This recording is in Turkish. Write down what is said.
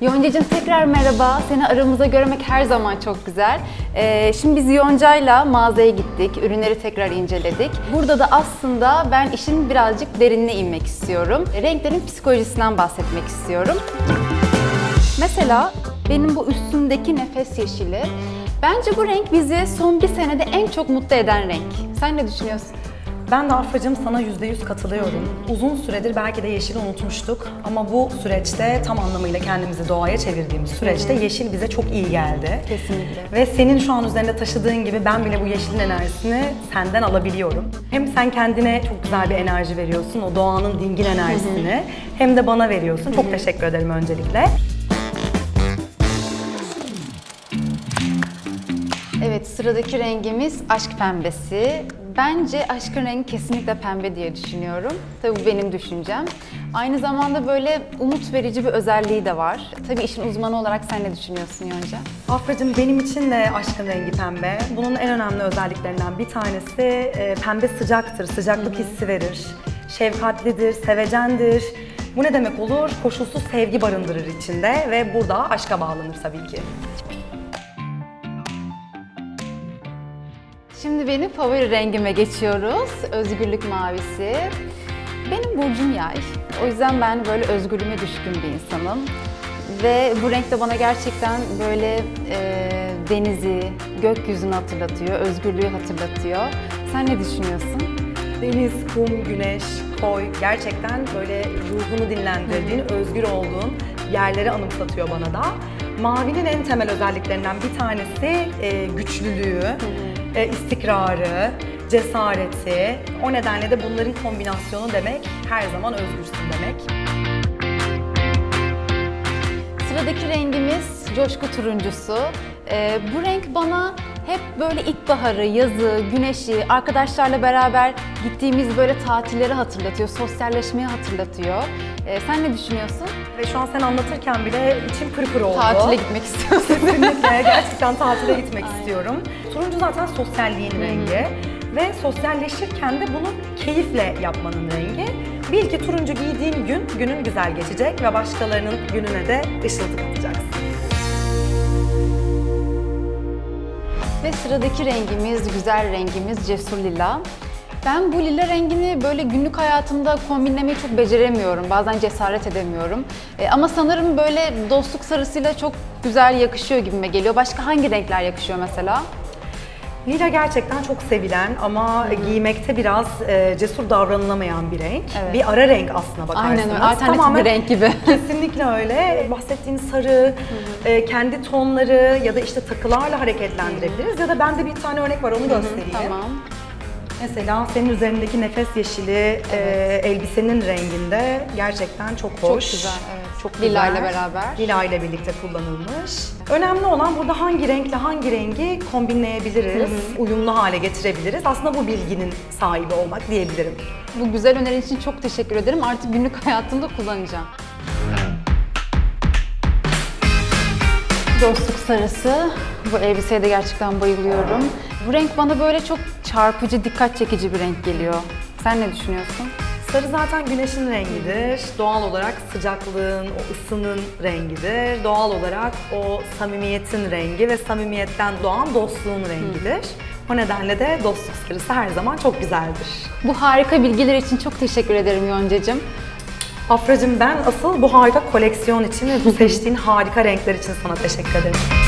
Yonca'cığım tekrar merhaba. Seni aramızda görmek her zaman çok güzel. Ee, şimdi biz Yonca'yla mağazaya gittik. Ürünleri tekrar inceledik. Burada da aslında ben işin birazcık derinine inmek istiyorum. Renklerin psikolojisinden bahsetmek istiyorum. Mesela benim bu üstümdeki nefes yeşili. Bence bu renk bizi son bir senede en çok mutlu eden renk. Sen ne düşünüyorsun? Ben de Afracığım sana %100 katılıyorum. Uzun süredir belki de yeşili unutmuştuk ama bu süreçte tam anlamıyla kendimizi doğaya çevirdiğimiz süreçte yeşil bize çok iyi geldi. Kesinlikle. Ve senin şu an üzerinde taşıdığın gibi ben bile bu yeşilin enerjisini senden alabiliyorum. Hem sen kendine çok güzel bir enerji veriyorsun, o doğanın dingin enerjisini hem de bana veriyorsun. Çok teşekkür ederim öncelikle. Evet, sıradaki rengimiz aşk pembesi. Bence aşkın rengi kesinlikle pembe diye düşünüyorum. Tabii bu benim düşüncem. Aynı zamanda böyle umut verici bir özelliği de var. Tabii işin uzmanı olarak sen ne düşünüyorsun Yonca? Afracığım benim için de aşkın rengi pembe. Bunun en önemli özelliklerinden bir tanesi e, pembe sıcaktır, sıcaklık hissi verir. Şefkatlidir, sevecendir. Bu ne demek olur? Koşulsuz sevgi barındırır içinde ve burada aşka bağlanır tabii ki. Şimdi benim favori rengime geçiyoruz. Özgürlük mavisi. Benim burcum yay. O yüzden ben böyle özgürlüğüme düşkün bir insanım. Ve bu renk de bana gerçekten böyle e, denizi, gökyüzünü hatırlatıyor, özgürlüğü hatırlatıyor. Sen ne düşünüyorsun? Deniz, kum, güneş, koy gerçekten böyle ruhunu dinlendirdiğin, özgür olduğun yerleri anımsatıyor bana da. Mavinin en temel özelliklerinden bir tanesi e, güçlülüğü, e, istikrarı, cesareti. O nedenle de bunların kombinasyonu demek her zaman özgürsün demek. Sıradaki rengimiz coşku turuncusu. Ee, bu renk bana hep böyle ilkbaharı, yazı, güneşi, arkadaşlarla beraber gittiğimiz böyle tatilleri hatırlatıyor, sosyalleşmeyi hatırlatıyor. Ee, sen ne düşünüyorsun? Ve şu an sen anlatırken bile içim pırpır oldu. Tatile gitmek istiyorsun. Kesinlikle gerçekten tatile gitmek istiyorum. Turuncu zaten sosyalliğin rengi ve sosyalleşirken de bunu keyifle yapmanın rengi. Bil ki turuncu giydiğin gün günün güzel geçecek ve başkalarının gününe de ışıltı katacaksın. Ve sıradaki rengimiz, güzel rengimiz cesur lila. Ben bu lila rengini böyle günlük hayatımda kombinlemeyi çok beceremiyorum. Bazen cesaret edemiyorum. E, ama sanırım böyle dostluk sarısıyla çok güzel yakışıyor gibime geliyor. Başka hangi renkler yakışıyor mesela? Lila gerçekten çok sevilen ama giymekte biraz e, cesur davranılamayan bir renk. Evet. Bir ara renk aslına bakarsanız. Aynen öyle, alternatif Tamamen- bir renk gibi. Kesinlikle öyle. Bahsettiğin sarı, e, kendi tonları ya da işte takılarla hareketlendirebiliriz. Ya da bende bir tane örnek var onu göstereyim. Tamam. Mesela senin üzerindeki nefes yeşili e, elbisenin renginde gerçekten çok hoş. Çok güzel, evet. Çok Lila güzel. ile beraber. Lila ile birlikte kullanılmış. Önemli olan burada hangi renkle hangi rengi kombinleyebiliriz, uyumlu hale getirebiliriz. Aslında bu bilginin sahibi olmak diyebilirim. Bu güzel önerin için çok teşekkür ederim. Artık günlük hayatımda kullanacağım. Dostluk sarısı. Bu elbiseye de gerçekten bayılıyorum. Bu renk bana böyle çok çarpıcı, dikkat çekici bir renk geliyor. Sen ne düşünüyorsun? Sarı zaten güneşin rengidir. Doğal olarak sıcaklığın, o ısının rengidir. Doğal olarak o samimiyetin rengi ve samimiyetten doğan dostluğun rengidir. O nedenle de dostluk sarısı her zaman çok güzeldir. Bu harika bilgiler için çok teşekkür ederim Yonca'cığım. Afracığım ben asıl bu harika koleksiyon için ve bu seçtiğin harika renkler için sana teşekkür ederim.